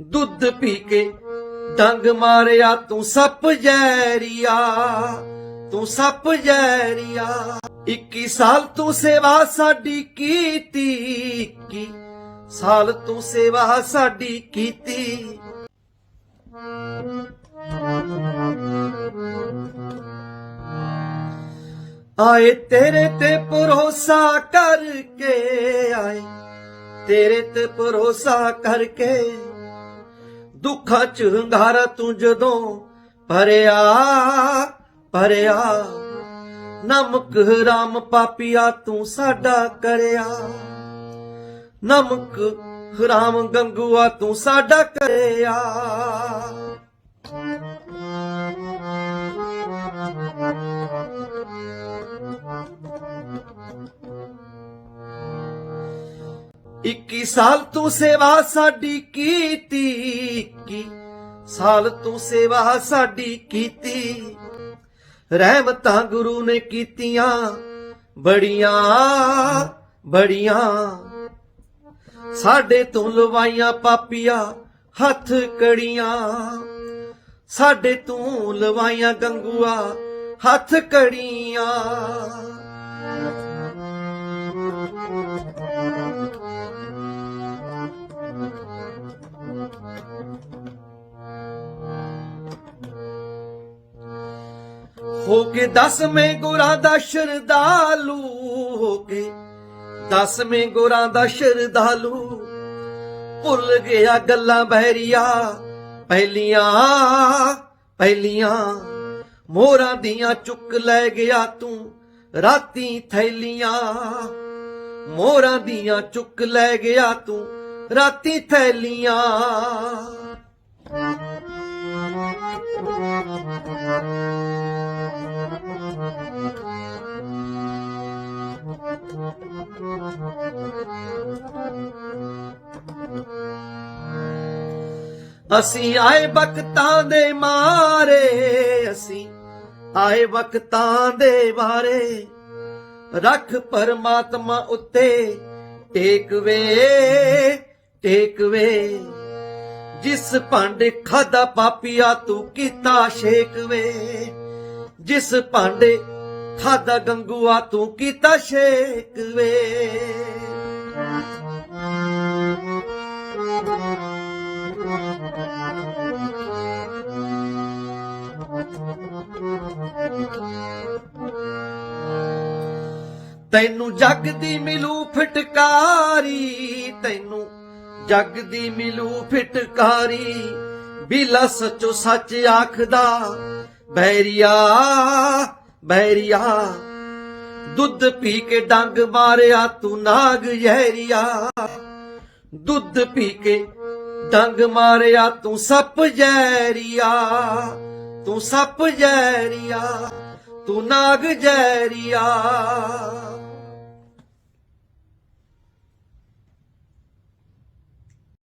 ਦੁੱਧ ਪੀ ਕੇ ਡੰਗ ਮਾਰਿਆ, ਤੂੰ ਸੱਪ ਜੈਰੀਆ ਤੂੰ ਸੱਪ ਜੈਰੀਆ 21 ਸਾਲ ਤੂੰ ਸੇਵਾ ਸਾਡੀ ਕੀਤੀ 21 ਸਾਲ ਤੂੰ ਸੇਵਾ ਸਾਡੀ ਕੀਤੀ। ਆਏ ਤੇਰੇ ਤੇ ਭਰੋਸਾ ਕਰਕੇ, ਆਏ ਤੇਰੇ ਤੇ ਭਰੋਸਾ ਕਰਕੇ। ਦੁੱਖਾਂ ਚ ਹੰਗਾਰਾ ਤੂੰ ਜਦੋਂ ਭਰਿਆ ਭਰਿਆ। ਨਮਕ ਰਾਮ ਪਾਪੀਆ ਤੂੰ ਸਾਡਾ ਕਰਿਆ। ਨਮਕ ਰਾਮ ਗੰਗੂਆ ਤੂੰ ਸਾਡਾ ਕਰਿਆ। ਇੱਕੀ ਸਾਲ ਤੂੰ ਸੇਵਾ ਸਾਡੀ ਕੀਤੀ 21 ਸਾਲ ਤੂੰ ਸੇਵਾ ਸਾਡੀ ਕੀਤੀ। ਰਹਿਮਤਾਂ ਗੁਰੂ ਨੇ ਕੀਤੀਆਂ, ਬੜੀਆਂ ਬੜੀਆਂ। ਸਾਡੇ ਤੋਂ ਲਵਾਈਆਂ ਪਾਪੀਆਂ, ਹੱਥ ਕੜੀਆਂ। ਸਾਡੇ ਤੋਂ ਲਵਾਈਆਂ ਗੰਗੂਆ, ਹੱਥ ਕੜੀਆਂ। ਹੋ ਕੇ ਦਸਵੇਂ ਗੁਰਾਂ ਦਾ ਸ਼ਰਧਾਲੂ ਹੋ ਕੇ ਦਸਵੇਂ ਗੁਰਾਂ ਦਾ ਸ਼ਰਧਾਲੂ ਭੁੱਲ ਗਿਆ ਗੱਲਾਂ ਬਹਿਰੀਆ, ਪਹਿਲੀਆਂ ਪਹਿਲੀਆਂ। ਮੋਰਾਂ ਦੀਆਂ ਚੁੱਕ ਲੈ ਗਿਆ ਤੂੰ ਰਾਤੀ ਥੈਲੀਆਂ। ਮੋਰਾਂ ਦੀਆਂ ਚੁੱਕ ਲੈ ਗਿਆ ਤੂੰ ਰਾਤੀ ਥੈਲੀਆਂ। ਅਸੀਂ ਆਏ ਵਕਤਾਂ ਦੇ ਮਾਰੇ, ਅਸੀਂ ਆਏ ਵਕਤਾਂ ਦੇ ਬਾਰੇ ਰੱਖ ਪਰਮਾਤਮਾ ਉੱਤੇ ਟੇਕਵੇ ਟੇਕਵੇ ਜਿਸ ਭਾਂਡੇ ਖਾਦਾ ਪਾਪੀਆ ਤੂੰ ਕੀਤਾ ਸ਼ੇਕਵੇ ਜਿਸ ਭਾਂਡੇ ਖਾਦਾ ਗੰਗੂਆ ਤੂੰ ਕੀਤਾ ਸ਼ੇਕਵੇ ਤੈਨੂੰ ਜੱਗ ਦੀ ਮਿਲੂ ਫਟਕਾਰੀ, ਤੈਨੂੰ ਜੱਗ ਦੀ ਮਿਲੂ ਫਟਕਾਰੀ ਬਿਲਾ ਸੱਚੋ ਸੱਚ ਆਖਦਾ ਬੈਰੀਆ ਬੈਰੀਆ ਦੁੱਧ ਪੀ ਕੇ ਡੰਗ ਮਾਰਿਆ, ਤੂੰ ਨਾਗ ਜ਼ਹਿਰੀਆ। ਦੁੱਧ ਪੀ ਕੇ ਡੰਗ ਮਾਰਿਆ, ਤੂੰ ਸੱਪ ਜ਼ਹਿਰੀਆ। ਤੂੰ ਸੱਪ ਜ਼ਹਿਰੀਆ, ਤੂੰ ਨਾਗ ਜ਼ਹਿਰੀਆ।